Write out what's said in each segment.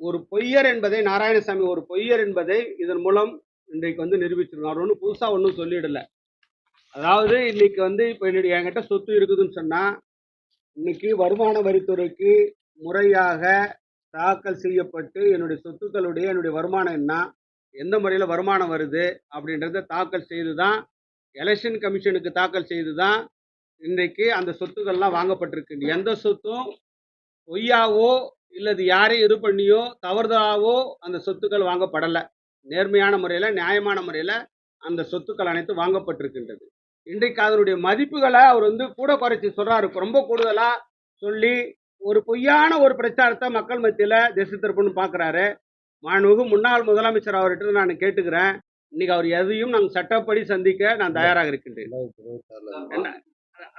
ஒரு பொய்யர் என்பதை நாராயணசாமி ஒரு பொய்யர் என்பதை இதன் மூலம் இன்றைக்கு வந்து நிரூபிச்சிருக்கோம் அவர் ஒன்றும் புதுசாக ஒன்றும் சொல்லிடல. அதாவது இன்னைக்கு வந்து இப்போ என்னுடைய என்கிட்ட சொத்து இருக்குதுன்னு சொன்னால் இன்னைக்கு வருமான வரித்துறைக்கு முறையாக தாக்கல் செய்யப்பட்டு என்னுடைய சொத்துக்களுடைய என்னுடைய வருமானம் என்ன எந்த முறையில் வருமானம் வருது அப்படின்றத தாக்கல் செய்து தான் எலெக்ஷன் கமிஷனுக்கு தாக்கல் செய்து தான் இன்றைக்கு அந்த சொத்துக்கள்லாம் வாங்கப்பட்டிருக்கு. எந்த சொத்தும் பொய்யாவோ இல்லது யாரையும் இது பண்ணியோ தவறுதலாவோ அந்த சொத்துக்கள் வாங்கப்படலை. நேர்மையான முறையில் நியாயமான முறையில் அந்த சொத்துக்கள் அனைத்தும் வாங்கப்பட்டிருக்கின்றது. இன்றைக்கு அதனுடைய மதிப்புகளை அவர் வந்து கூட குறைச்சி சொல்றாரு. ரொம்ப கூடுதலா சொல்லி ஒரு பொய்யான ஒரு பிரச்சாரத்தை மக்கள் மத்தியில திசை திருப்பணும்னு பாக்குறாரு. மாண்புமிகு முன்னாள் முதலமைச்சர் அவர்கிட்ட நான் கேட்டுக்கிறேன். இன்னைக்கு அவர் எதையும் நாங்கள் சட்டப்படி சந்திக்க நான் தயாராக இருக்கின்றேன்.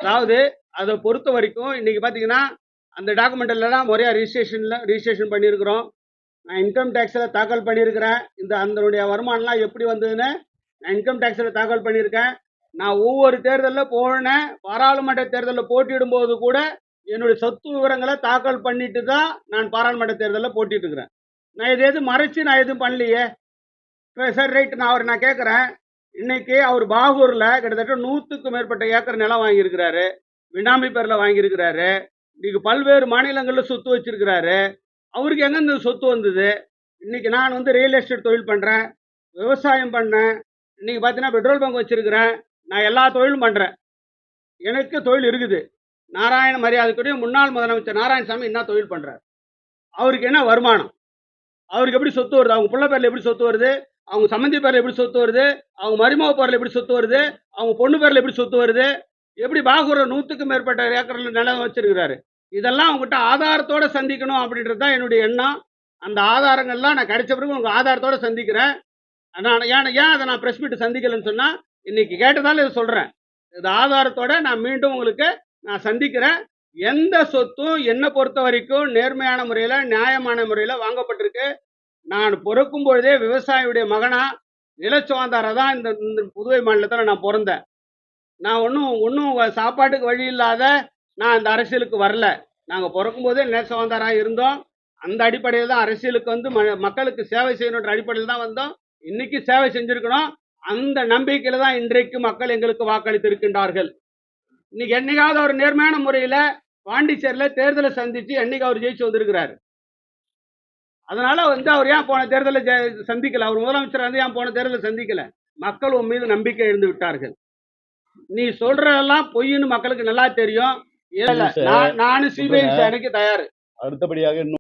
அதாவது அதை பொறுத்த வரைக்கும் இன்னைக்கு பார்த்தீங்கன்னா அந்த டாக்குமெண்ட் எல்லாம் முறையாக ரிஜிஸ்ட்ரேஷனில் ரிஜிஸ்ட்ரேஷன் பண்ணியிருக்கிறோம். நான் இன்கம் டேக்ஸில் தாக்கல் பண்ணியிருக்கிறேன். இந்த அதனுடைய வருமானம்லாம் எப்படி வந்ததுன்னு நான் இன்கம் டேக்ஸில் தாக்கல் பண்ணியிருக்கேன். நான் ஒவ்வொரு தேர்தலில் போனேன் பாராளுமன்ற தேர்தலில் போட்டியிடும் போது கூட என்னுடைய சொத்து விவரங்களை தாக்கல் பண்ணிட்டு தான் நான் பாராளுமன்ற தேர்தலில் போட்டிட்டு இருக்கிறேன் நான் இது எதுவும் மறைச்சு நான் எதுவும் பண்ணலையே. இப்போ சரி ரைட் நான் அவர் நான் கேட்குறேன். இன்னைக்கு அவர் பாகூரில் கிட்டத்தட்ட நூற்றுக்கும் மேற்பட்ட ஏக்கர் நிலம் வாங்கியிருக்கிறாரு. வினாமி பேரில் வாங்கியிருக்கிறாரு. இன்னைக்கு பல்வேறு மாநிலங்களில் சொத்து வச்சிருக்கிறாரு. அவருக்கு எங்க சொத்து வந்தது? இன்னைக்கு நான் வந்து ரியல் எஸ்டேட் தொழில் பண்ணுறேன் விவசாயம் பண்ணேன் இன்னைக்கு பார்த்தீங்கன்னா பெட்ரோல் பங்க் வச்சிருக்கிறேன் நான் எல்லா தொழிலும் பண்ணுறேன் எனக்கு தொழில் இருக்குது. நாராயண மரியாதைக்குரிய முன்னாள் முதலமைச்சர் நாராயணசாமி என்ன தொழில் பண்ணுறாரு அவருக்கு என்ன வருமானம்? அவருக்கு எப்படி சொத்து வருது? அவங்க பிள்ளை பேரில் எப்படி சொத்து வருது? அவங்க சம்மந்தி பேரில் எப்படி சொத்து வருது? அவங்க மருமக பேரில் எப்படி சொத்து வருது? அவங்க பொண்ணு பேரில் எப்படி சொத்து வருது? எப்படி பாகூர் நூற்றுக்கும் மேற்பட்ட ஏக்கரில் நிலம் வச்சிருக்கிறாரு? இதெல்லாம் அவங்ககிட்ட ஆதாரத்தோட சந்திக்கணும் அப்படின்றது தான் என்னுடைய எண்ணம். அந்த ஆதாரங்கள்லாம் நான் கிடைச்ச பிறகு உங்கள் ஆதாரத்தோட சந்திக்கிறேன். நான் ஏன் ஏன் அதை நான் ப்ரெஸ் மீட் சந்திக்கலைன்னு சொன்னால் இன்னைக்கு கேட்டதால இதை சொல்கிறேன் இது ஆதாரத்தோட நான் மீண்டும் உங்களுக்கு நான் சந்திக்கிறேன். எந்த சொத்தும் என்னை பொறுத்த வரைக்கும் நேர்மையான முறையில் நியாயமான முறையில் வாங்கப்பட்டிருக்கு. நான் பிறக்கும் பொழுதே விவசாயியுடைய மகனா நிலச்சுவாந்தார தான் இந்த இந்த புதுவை மாநிலத்தில் நான் பிறந்தேன். நான் ஒன்றும் ஒன்றும் சாப்பாட்டுக்கு வழி இல்லாத நான் அந்த அரசியலுக்கு வரல. நாங்கள் பிறக்கும் போதே நிலச்சுவாந்தாராக இருந்தோம். அந்த அடிப்படையில் தான் அரசியலுக்கு வந்து ம மக்களுக்கு சேவை செய்யணுன்ற அடிப்படையில் தான் வந்தோம். இன்னைக்கு சேவை செஞ்சுருக்கணும். அந்த நம்பிக்கையில் தான் இன்றைக்கு மக்கள் எங்களுக்கு வாக்களித்திருக்கின்றார்கள். இன்னைக்கு என்னைக்காவது அவர் நேர்மையான முறையில் பாண்டிச்சேரியில் தேர்தலை சந்தித்து என்னைக்கு அவர் ஜெயிச்சு வந்திருக்கிறாரு. அதனால வந்து அவர் ஏன் போன தேர்தலை சந்திக்கல? அவர் முதலமைச்சர் வந்து ஏன் போன தேர்தலை சந்திக்கல? மக்கள் உன் மீது நம்பிக்கை எழுந்து விட்டார்கள். நீ சொல்றதெல்லாம் பொய்ன்னு மக்களுக்கு நல்லா தெரியும் இல்ல, நானும் சிபிஐ. விசாரணைக்கு தயார் அடுத்தபடியாக இன்னும்